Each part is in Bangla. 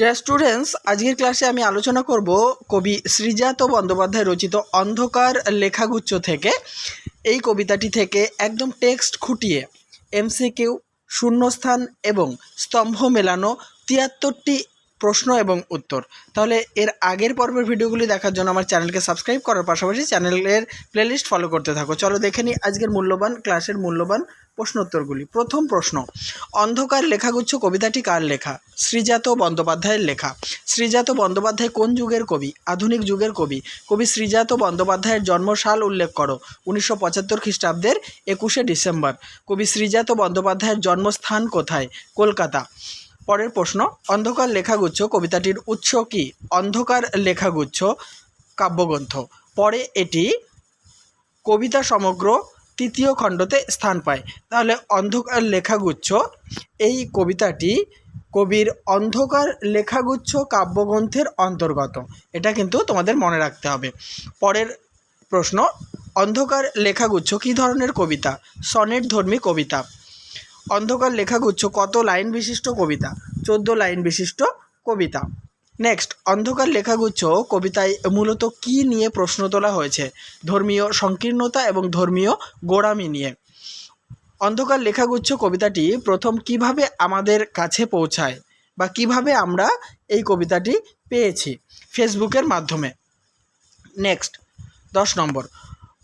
ডিয়ার স্টুডেন্টস আজকের ক্লাসে আমি আলোচনা করব কবি শ্রীজাত বন্দ্যোপাধ্যায় রচিত অন্ধকার লেখাগুচ্ছ থেকে। এই কবিতাটি থেকে একদম টেক্সট খুঁটিয়ে এমসিকিউ শূন্যস্থান এবং স্তম্ভ মেলানো তিয়াত্তরটি প্রশ্ন এবং উত্তর। তাহলে এর আগের পর্বের ভিডিওগুলি দেখার জন্য আমার চ্যানেলকে সাবস্ক্রাইব করার পাশাপাশি চ্যানেলের প্লেলিস্ট ফলো করতে থাকো। চলো দেখে নিই আজকের মূল্যবান ক্লাসের মূল্যবান প্রশ্নোত্তরগুলি প্রথম প্রশ্ন, অন্ধকার লেখাগুচ্ছ কবিতাটি কার লেখা? শ্রীজাত বন্দ্যোপাধ্যায়ের লেখা। শ্রীজাত বন্দ্যোপাধ্যায় কোন যুগের কবি? আধুনিক যুগের কবি। কবি শ্রীজাত বন্দ্যোপাধ্যায়ের জন্মসাল উল্লেখ করো, উনিশশো পঁচাত্তর খ্রিস্টাব্দের একুশে ডিসেম্বর। কবি শ্রীজাত বন্দ্যোপাধ্যায়ের জন্মস্থান কোথায়? কলকাতা। পরের প্রশ্ন, অন্ধকার লেখাগুচ্ছ কবিতাটির উৎস কি? অন্ধকার লেখাগুচ্ছ কাব্যগ্রন্থ। পরে এটি কবিতা সমগ্র তৃতীয় খণ্ডতে স্থান পায়। তাহলে অন্ধকার লেখাগুচ্ছ, এই কবিতাটি কবির অন্ধকার লেখাগুচ্ছ কাব্যগ্রন্থের অন্তর্গত। এটা কিন্তু তোমাদের মনে রাখতে হবে। পরের প্রশ্ন, অন্ধকার লেখাগুচ্ছ কী ধরনের কবিতা? সনেট ধর্মী কবিতা। অন্ধকার লেখাগুচ্ছ, কত লাইন বিশিষ্ট কবিতা, চোদ্দ লাইন বিশিষ্ট কবিতা। নেক্সট অন্ধকার লেখাগুচ্ছ কবিতায় মূলত কি নিয়ে প্রশ্ন তোলা হয়েছে? ধর্মীয় সংকীর্ণতা এবং ধর্মীয় গোড়ামি নিয়ে। অন্ধকার লেখাগুচ্ছ কবিতাটি প্রথম কীভাবে আমাদের কাছে পৌঁছায় বা কীভাবে আমরা এই কবিতাটি পেয়েছি ফেসবুকের মাধ্যমে? নেক্সট দশ নম্বর,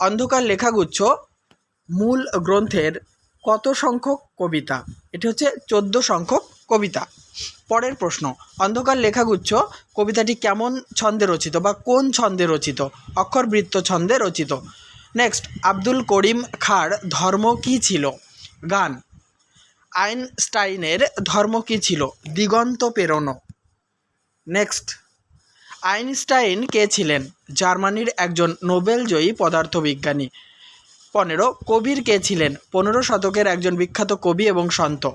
অন্ধকার লেখাগুচ্ছ মূল গ্রন্থের কত সংখ্যক কবিতা? এটি হচ্ছে চোদ্দ সংখ্যক কবিতা। পরের প্রশ্ন, অন্ধকার লেখাগুচ্ছ কবিতাটি কেমন ছন্দে রচিত বা কোন ছন্দে রচিত? অক্ষরবৃত্ত ছন্দে রচিত। নেক্সট, আব্দুল করিম খাঁর ধর্ম কী ছিল? গান, আইনস্টাইনের ধর্ম কী ছিল? দিগন্ত পেরোনো। নেক্সট, আইনস্টাইন কে ছিলেন? জার্মানির একজন নোবেলজয়ী পদার্থবিজ্ঞানী। পনেরো, কবির কে ছিলেন? পনেরো শতকের একজন বিখ্যাত কবি এবং সন্ত।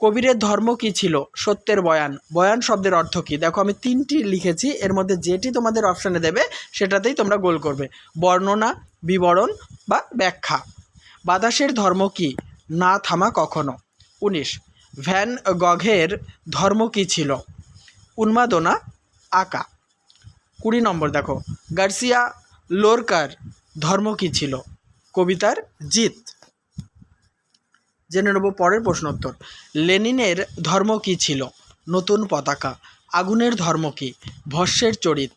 কবিরের ধর্ম কী ছিল? সত্যের বয়ান। বয়ান শব্দের অর্থ কী? দেখো, আমি তিনটি লিখেছি, এর মধ্যে যেটি তোমাদের অপশানে দেবে, সেটাতেই তোমরা গোল করবে। বর্ণনা, বিবরণ বা ব্যাখ্যা। বাতাসের ধর্ম কী? না থামা কখনো। উনিশ, ভ্যান গঘের ধর্ম কী ছিল? উন্মাদনা, আঁকা। কুড়ি নম্বর দেখো, গার্সিয়া লোরকার ধর্ম কী ছিল? কবিতার জিত। জেনে নেব পরের প্রশ্নোত্তর লেনিনের ধর্ম কী ছিল? নতুন পতাকা। আগুনের ধর্ম কী? ভস্যের চরিত।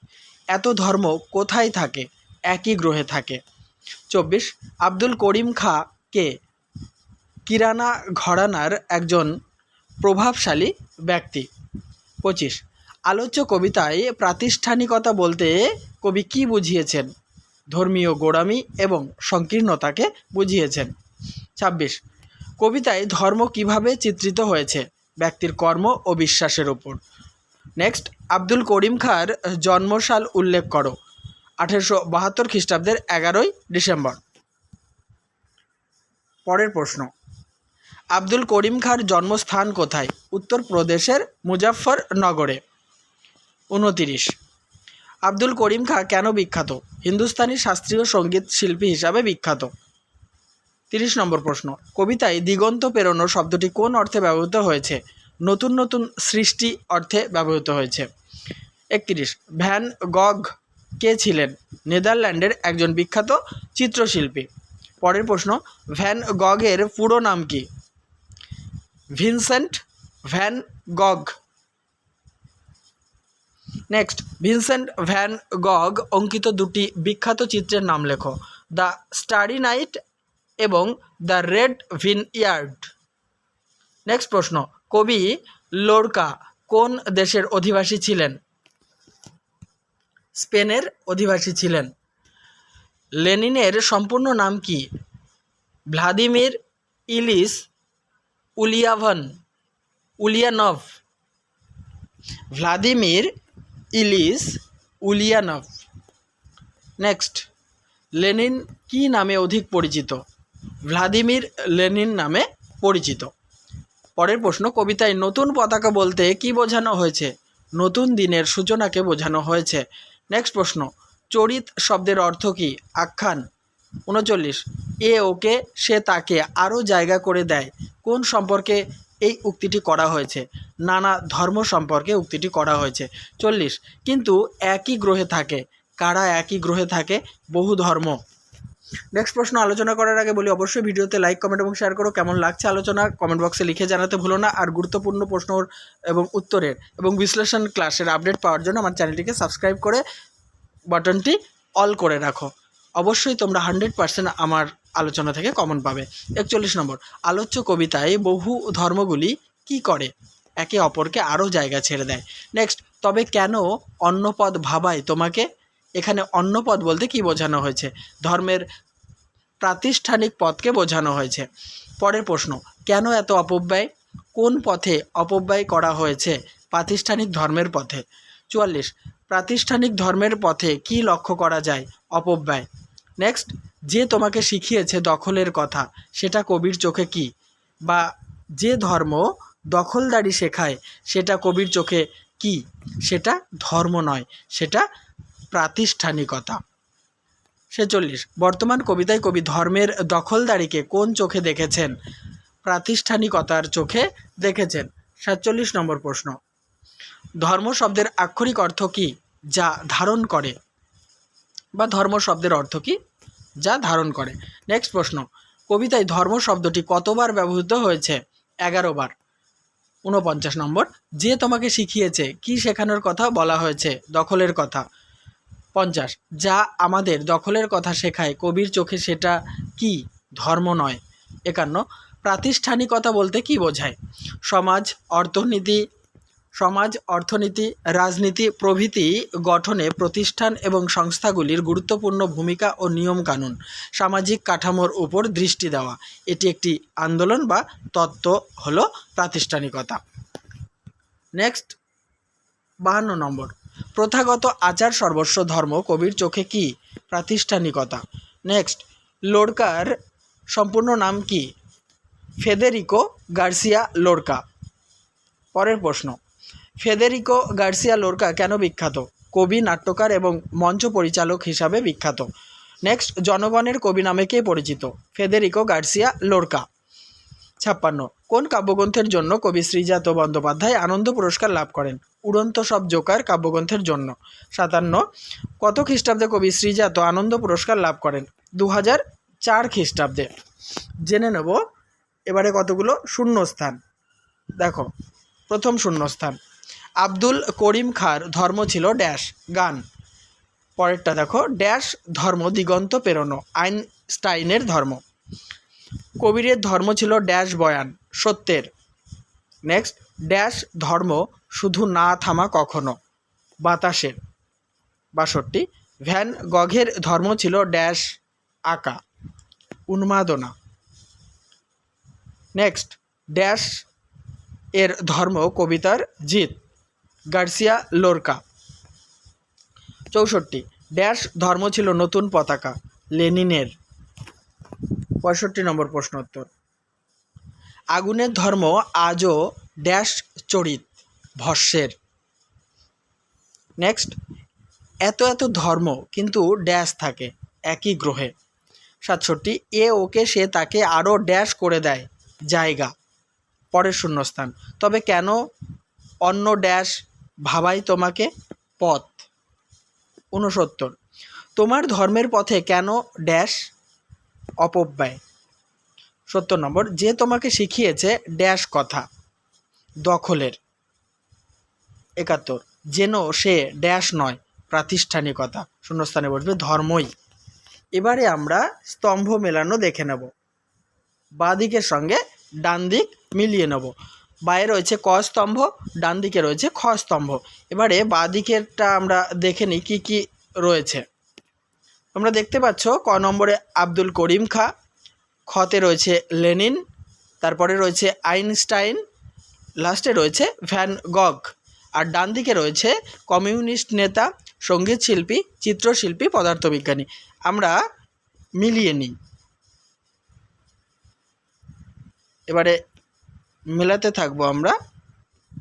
এত ধর্ম কোথায় থাকে? একই গ্রহে থাকে। চব্বিশ, আব্দুল করিম খা কে? কিরানা ঘরানার একজন প্রভাবশালী ব্যক্তি। পঁচিশ, আলোচ্য কবিতায় প্রাতিষ্ঠানিকতা বলতে কবি কি বুঝিয়েছেন? ধর্মীয় গোড়ামি এবং সংকীর্ণতাকে বুঝিয়েছেন। ছাব্বিশ, কবিতায় ধর্ম কীভাবে চিত্রিত হয়েছে? ব্যক্তির কর্ম ও বিশ্বাসের ওপর নেক্সট, আব্দুল করিম খাঁর জন্মসাল উল্লেখ করো। আঠেরোশো বাহাত্তর খ্রিস্টাব্দের এগারোই ডিসেম্বর। পরের প্রশ্ন, আব্দুল করিম খাঁর জন্মস্থান কোথায়? উত্তরপ্রদেশের মুজাফফরনগরে। উনতিরিশ আব্দুল করিম খাঁ কেন বিখ্যাত? হিন্দুস্তানি শাস্ত্রীয় সংগীত শিল্পী হিসাবে বিখ্যাত। তিরিশ নম্বর প্রশ্ন। কবিতায় দিগন্ত পেরোনো শব্দটি কোন অর্থে ব্যবহৃত হয়েছে? নতুন নতুন সৃষ্টি অর্থে ব্যবহৃত হয়েছে। একত্রিশ। ভ্যান গগ কে ছিলেন? নেদারল্যান্ডের একজন বিখ্যাত চিত্রশিল্পী। পরের প্রশ্ন। ভ্যান গগের পুরো নাম কি? Vincent van Gogh. Next Vincent van Gogh অঙ্কিত দুটি বিখ্যাত চিত্রের নাম লেখো। দ্য স্টারি নাইট এবং the red vineyard next প্রশ্ন, কবি লোরকা কোন দেশের অধিবাসী ছিলেন? স্পেনের অধিবাসী ছিলেন। লেনিনের সম্পূর্ণ নাম কি? Vladimir Ilyich Ulyanov, Ulyanov. Vladimir Ilyich Ulyanov. Next Lenin কি নামে অধিক পরিচিত? ভ্লাদিমির লেনিন নামে পরিচিত। পরের প্রশ্ন, কবিতায় নতুন পতাকা বলতে কি বোঝানো হয়েছে? নতুন দিনের সূচনাকে বোঝানো হয়েছে। নেক্সট প্রশ্ন, চরিত শব্দের অর্থ কী? আখ্যান। উনচল্লিশ, এ ওকে, সে তাকে আরও জায়গা করে দেয়। কোন সম্পর্কে এই উক্তিটি করা হয়েছে। নানা ধর্ম সম্পর্কে উক্তিটি করা হয়েছে। চল্লিশ, কিন্তু একই গ্রহে থাকে। কারা একই গ্রহে থাকে? বহু ধর্ম। নেক্সট প্রশ্ন আলোচনা করার আগে বলি, অবশ্যই ভিডিওতে লাইক কমেন্ট এবং শেয়ার করো। কেমন লাগছে আলোচনা? কমেন্ট বক্সে লিখে জানাতে ভুলো না। আর গুরুত্বপূর্ণ প্রশ্ন এবং উত্তরের এবং বিশ্লেষণ ক্লাসের আপডেট পাওয়ার জন্য আমার চ্যানেলটিকে সাবস্ক্রাইব করে বাটনটি অল করে রাখো। অবশ্যই তোমরা হান্ড্রেড পার্সেন্ট আমার আলোচনা থেকে কমন পাবে। একচল্লিশ নম্বর, আলোচ্য কবিতায় বহু ধর্মগুলি কি করে? একে অপরকে আরও জায়গা ছেড়ে দেয়। নেক্সট তবে কেন অন্নপদ ভাবায় তোমাকে? এখানে অন্নপদ বলতে কি বোঝানো হয়েছে? ধর্মের প্রাতিষ্ঠানিক পদকে বোঝানো হয়েছে। পরের প্রশ্ন, কেন এত অপব্যয়? কোন পথে অপব্যয় করা হয়েছে প্রাতিষ্ঠানিক ধর্মের পথে? চুয়াল্লিশ, প্রাতিষ্ঠানিক ধর্মের পথে কি লক্ষ্য করা যায় অপব্যয়? নেক্সট যে তোমাকে শিখিয়েছে দখলের কথা, সেটা কবির চোখে কি? বা যে ধর্ম দখলদারি শেখায়, সেটা কবির চোখে কি? সেটা ধর্ম নয়, সেটা প্রাতিষ্ঠানিকতা। ছেচল্লিশ, বর্তমান কবিতায় কবি ধর্মের দখলদারিকে কোন চোখে দেখেছেন? প্রাতিষ্ঠানিকতার চোখে দেখেছেন। সাতচল্লিশ নম্বর প্রশ্ন। ধর্ম শব্দের আক্ষরিক অর্থ কি? যা ধারণ করে। বা ধর্ম শব্দের অর্থ কি? যা ধারণ করে। নেক্সট প্রশ্ন। কবিতায় ধর্ম শব্দটি কতবার ব্যবহৃত হয়েছে? এগারো বার। ঊনপঞ্চাশ নম্বর। যে তোমাকে শিখিয়েছে, কি শেখানোর কথা বলা হয়েছে? দখলের কথা। পঞ্চাশ। যা আমাদের দখলের কথা শেখায়, কবির চোখে সেটা কি? ধর্ম নয়। একান্ন। প্রাতিষ্ঠানিকতা বলতে কি বোঝায়? সমাজ, অর্থনীতি সমাজ, অর্থনীতি, রাজনীতি, প্রভৃতি গঠনে প্রতিষ্ঠান এবং সংস্থাগুলির গুরুত্বপূর্ণ ভূমিকা ও নিয়মকানুন সামাজিক কাঠামোর উপর দৃষ্টি দেওয়া। এটি একটি আন্দোলন বা তত্ত্ব হলো প্রাতিষ্ঠানিকতা। নেক্সট, বাহান্ন নম্বর। প্রথাগত আচার সর্বস্ব ধর্ম কবির চোখে কি প্রাতিষ্ঠানিকতা? নেক্সট, লোরকার সম্পূর্ণ নাম কি? Federico Garcia Lorca. পরের প্রশ্ন ফেদেরিকো গার্সিয়া লোরকা কেন বিখ্যাত? কবি, নাট্যকার এবং মঞ্চ পরিচালক হিসাবে বিখ্যাত। নেক্সট, জনগণের কবি নামে কে পরিচিত? Federico Garcia Lorca. ছাপ্পান্ন। কোন কাব্যগ্রন্থের জন্য কবি শ্রীজাত বন্দ্যোপাধ্যায় আনন্দ পুরস্কার লাভ করেন? উড়ন্ত সব জোকার কাব্যগ্রন্থের জন্য। সাতান্ন। কত খ্রিস্টাব্দে কবি শ্রীজাত আনন্দ পুরস্কার লাভ করেন? দু হাজার চার খ্রিস্টাব্দে। জেনে নেব। এবারে কতগুলো শূন্যস্থান? দেখো। প্রথম শূন্যস্থান। আব্দুল করিম খার ধর্ম ছিল ড্যাশ, গান। পরেরটা দেখো, ড্যাশ ধর্ম, দিগন্ত পেরোনো আইনস্টাইনের ধর্ম। কবিরের ধর্ম ছিল ড্যাশ বয়ান, সত্যের। নেক্সট, ড্যাশ ধর্ম শুধু না থামা কখনো, বাতাসের। বাষট্টি, ভ্যান গঘের ধর্ম ছিল ড্যাশ আঁকা, উন্মাদনা। নেক্সট, ড্যাশ এর ধর্ম কবিতার জিত। Garcia Lorca. চৌষট্টি। ড্যাশ ধর্ম ছিল নতুন পতাকা, লেনিনের। পঁয়ষট্টি নম্বর প্রশ্ন উত্তর। আগুনের ধর্ম আজও ড্যাশ চরিত, ভস্যের। নেক্সট। এত এত ধর্ম কিন্তু ড্যাশ থাকে, একই গ্রহে। সাতষট্টি। এ ওকে, সে তাকে আরও ড্যাশ করে দেয়, জায়গা, পরের শূন্যস্থান। তবে কেন অন্য ড্যাশ ভাবাই তোমাকে পথ। ঊনসত্তর। তোমার ধর্মের পথে কেন ড্যাশ অপব্যয়? সত্তর নম্বর, যে তোমাকে শিখিয়েছে ড্যাশ কথা, দখলের। একাত্তর, যেন সে ড্যাশ নয়, প্রাতিষ্ঠানিকতা, শূন্যস্থানে বসবে ধর্মই। এবারে আমরা স্তম্ভ মেলানো দেখে নেব। বাঁ দিকের সঙ্গে ডান দিক মিলিয়ে নেব। বায়ে রয়েছে ক স্তম্ভ ডান দিকে রয়েছে খ স্তম্ভ। এবারে বাঁ দিকেরটা আমরা দেখে নিই কী কী রয়েছে। তোমরা দেখতে পাচ্ছ ক নম্বরে আব্দুল করিম খা, খতে রয়েছে লেনিন, তারপরে রয়েছে আইনস্টাইন, লাস্টে রয়েছে ভ্যান গগ। আর ডান দিকে রয়েছে কমিউনিস্ট নেতা, সংগীত শিল্পী, চিত্রশিল্পী, পদার্থবিজ্ঞানী। আমরা মিলিয়ে নিই। এবারে মেলাতে থাকব আমরা।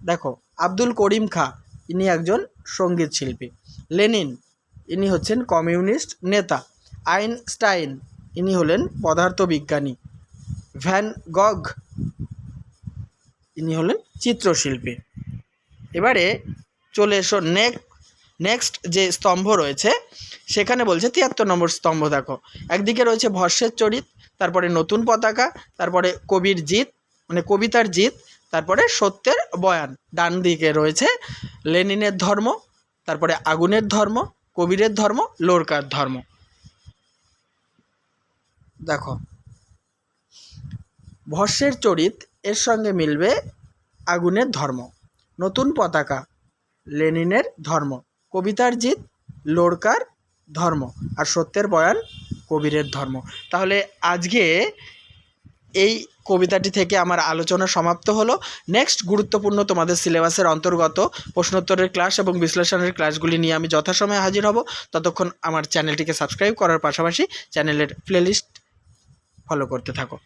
দেখো, আব্দুল করিম খা, ইনি একজন সংগীত শিল্পী। লেনিন, ইনি হচ্ছেন কমিউনিস্ট নেতা। আইনস্টাইন, ইনি হলেন পদার্থবিজ্ঞানী। ভ্যান গগ, ইনি হলেন চিত্রশিল্পী। এবারে চলে এসো নেক নেক্সট যে স্তম্ভ রয়েছে, সেখানে বলছে তিয়াত্তর নম্বর স্তম্ভ, দেখো। একদিকে রয়েছে ভস্যের চরিত, তারপরে নতুন পতাকা, তারপরে কবির জিত মানে কবিতার জিত, তারপরে সত্যের বয়ান। ডান দিকে রয়েছে লেনিনের ধর্ম, তারপরে আগুনের ধর্ম, কবিরের ধর্ম, লোরকার ধর্ম। দেখো, ভস্যের চরিত, এর সঙ্গে মিলবে আগুনের ধর্ম। নতুন পতাকা, লেনিনের ধর্ম। কবিতার জিত, লোরকার ধর্ম। আর সত্যের বয়ান, কবিরের ধর্ম। তাহলে আজকে এই কবিতাটি থেকে আমার আলোচনা সমাপ্ত হলো। নেক্সট গুরুত্বপূর্ণ তোমাদের সিলেবাসের অন্তর্গত প্রশ্নোত্তরের ক্লাস এবং বিশ্লেষণের ক্লাসগুলি নিয়ে আমি যথাসময়ে হাজির হব। ততক্ষণ আমার চ্যানেলটিকে সাবস্ক্রাইব করার পাশাপাশি চ্যানেলের প্লেলিস্ট ফলো করতে থাকো।